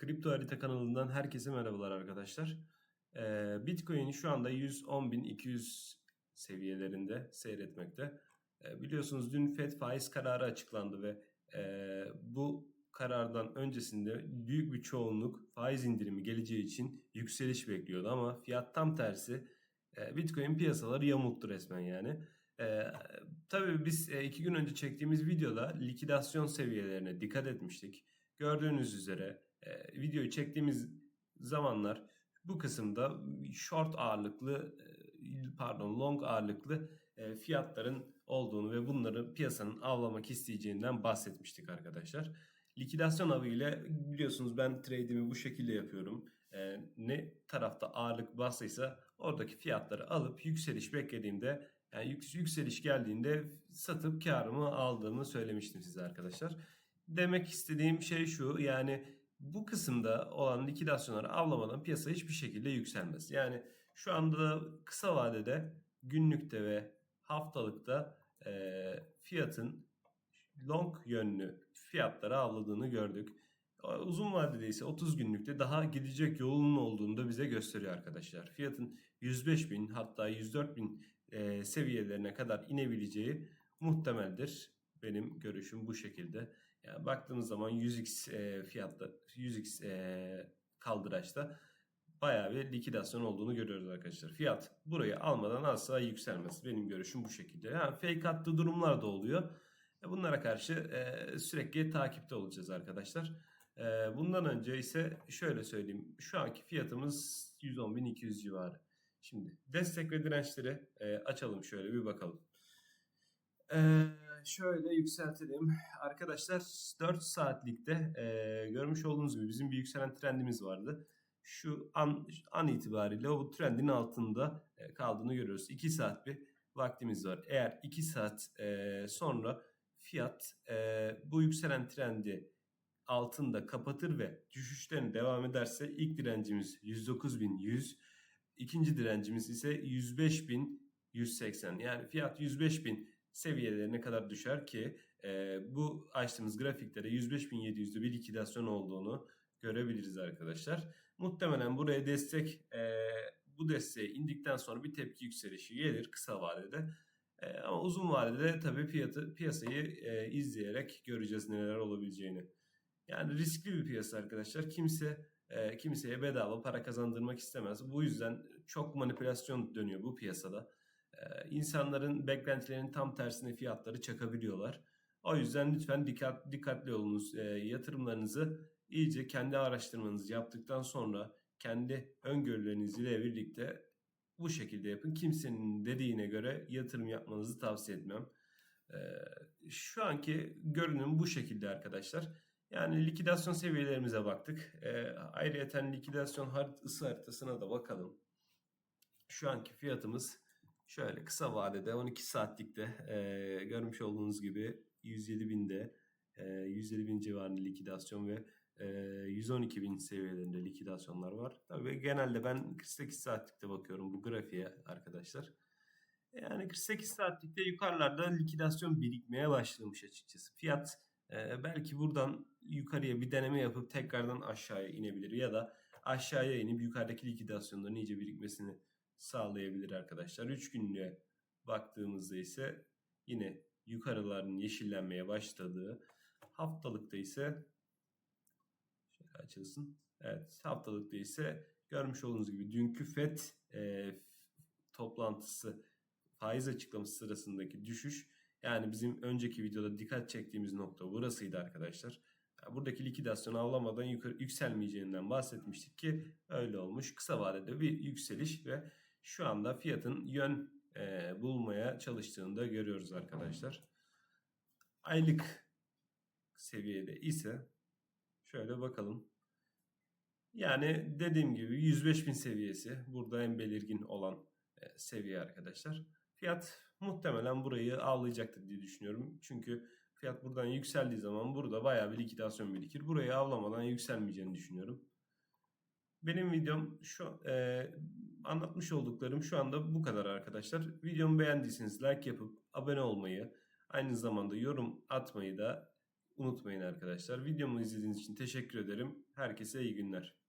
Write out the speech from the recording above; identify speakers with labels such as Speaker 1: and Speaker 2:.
Speaker 1: Kripto Harita kanalından herkese merhabalar arkadaşlar. Ee, Bitcoin şu anda 110.200 seviyelerinde seyretmekte. Ee, biliyorsunuz dün FED faiz kararı açıklandı ve e, bu karardan öncesinde büyük bir çoğunluk faiz indirimi geleceği için yükseliş bekliyordu ama fiyat tam tersi. Ee, Bitcoin piyasaları yamulttu resmen yani. Ee, tabii biz e, iki gün önce çektiğimiz videoda likidasyon seviyelerine dikkat etmiştik. Gördüğünüz üzere e, videoyu çektiğimiz zamanlar bu kısımda short ağırlıklı e, pardon long ağırlıklı e, fiyatların olduğunu ve bunları piyasanın avlamak isteyeceğinden bahsetmiştik arkadaşlar. Likidasyon avı ile biliyorsunuz ben trade'imi bu şekilde yapıyorum. E, ne tarafta ağırlık bastıysa oradaki fiyatları alıp yükseliş beklediğimde yani yükseliş geldiğinde satıp karımı aldığımı söylemiştim size arkadaşlar. Demek istediğim şey şu yani bu kısımda olan likidasyonları avlamadan piyasa hiçbir şekilde yükselmez. Yani şu anda kısa vadede günlükte ve haftalıkta e, fiyatın long yönlü fiyatları avladığını gördük. Uzun vadede ise 30 günlükte daha gidecek yolunun olduğunu da bize gösteriyor arkadaşlar. Fiyatın 105 bin hatta 104 bin e, seviyelerine kadar inebileceği muhtemeldir. Benim görüşüm bu şekilde. Yani baktığımız zaman 100x e, fiyatta 100x e, kaldıraçta bayağı bir likidasyon olduğunu görüyoruz arkadaşlar. Fiyat burayı almadan asla yükselmez. Benim görüşüm bu şekilde. Yani fake attığı durumlar da oluyor. E, bunlara karşı e, sürekli takipte olacağız arkadaşlar. E, bundan önce ise şöyle söyleyeyim. Şu anki fiyatımız 110.200 civarı. Şimdi destek ve dirençleri e, açalım şöyle bir bakalım. Ee, şöyle yükseltelim. Arkadaşlar 4 saatlikte e, görmüş olduğunuz gibi bizim bir yükselen trendimiz vardı. Şu an, an itibariyle o trendin altında e, kaldığını görüyoruz. 2 saat bir vaktimiz var. Eğer 2 saat e, sonra fiyat e, bu yükselen trendi altında kapatır ve düşüşlerin devam ederse ilk direncimiz 109.100, ikinci direncimiz ise 105.180. Yani fiyat 105.000 seviyelerine kadar düşer ki e, bu açtığımız grafiklere 105.700'lü bir likidasyon olduğunu görebiliriz arkadaşlar. Muhtemelen buraya destek e, bu desteğe indikten sonra bir tepki yükselişi gelir kısa vadede. E, ama uzun vadede tabii fiyatı, piyasayı e, izleyerek göreceğiz neler olabileceğini. Yani riskli bir piyasa arkadaşlar. Kimse e, kimseye bedava para kazandırmak istemez. Bu yüzden çok manipülasyon dönüyor bu piyasada. E, insanların beklentilerinin tam tersine fiyatları çakabiliyorlar. O yüzden lütfen dikkat dikkatli olunuz. E, yatırımlarınızı iyice kendi araştırmanızı yaptıktan sonra kendi öngörülerinizle birlikte bu şekilde yapın. Kimsenin dediğine göre yatırım yapmanızı tavsiye etmem. E, şu anki görünüm bu şekilde arkadaşlar. Yani likidasyon seviyelerimize baktık. E, ayrıyeten likidasyon ısı haritasına da bakalım. Şu anki fiyatımız şöyle kısa vadede 12 saatlikte e, görmüş olduğunuz gibi 107 binde e, 107 bin civarında likidasyon ve e, 112 bin seviyelerinde likidasyonlar var. Tabii genelde ben 48 saatlikte bakıyorum bu grafiğe arkadaşlar. Yani 48 saatlikte yukarılarda likidasyon birikmeye başlamış açıkçası. Fiyat e, belki buradan yukarıya bir deneme yapıp tekrardan aşağıya inebilir ya da aşağıya inip yukarıdaki likidasyonların iyice birikmesini sağlayabilir arkadaşlar. 3 günlüğe baktığımızda ise yine yukarıların yeşillenmeye başladığı haftalıkta ise şöyle açılsın. Evet haftalıkta ise görmüş olduğunuz gibi dünkü FED e, toplantısı faiz açıklaması sırasındaki düşüş yani bizim önceki videoda dikkat çektiğimiz nokta burasıydı arkadaşlar. Buradaki likidasyon avlamadan yukarı yükselmeyeceğinden bahsetmiştik ki öyle olmuş. Kısa vadede bir yükseliş ve şu anda fiyatın yön e, bulmaya çalıştığını da görüyoruz arkadaşlar. Aylık seviyede ise şöyle bakalım. Yani dediğim gibi 105 bin seviyesi burada en belirgin olan e, seviye arkadaşlar. Fiyat muhtemelen burayı avlayacaktır diye düşünüyorum. Çünkü fiyat buradan yükseldiği zaman burada bayağı bir likidasyon birikir. Burayı avlamadan yükselmeyeceğini düşünüyorum. Benim videom şu e, anlatmış olduklarım şu anda bu kadar arkadaşlar. Videomu beğendiyseniz like yapıp abone olmayı, aynı zamanda yorum atmayı da unutmayın arkadaşlar. Videomu izlediğiniz için teşekkür ederim. Herkese iyi günler.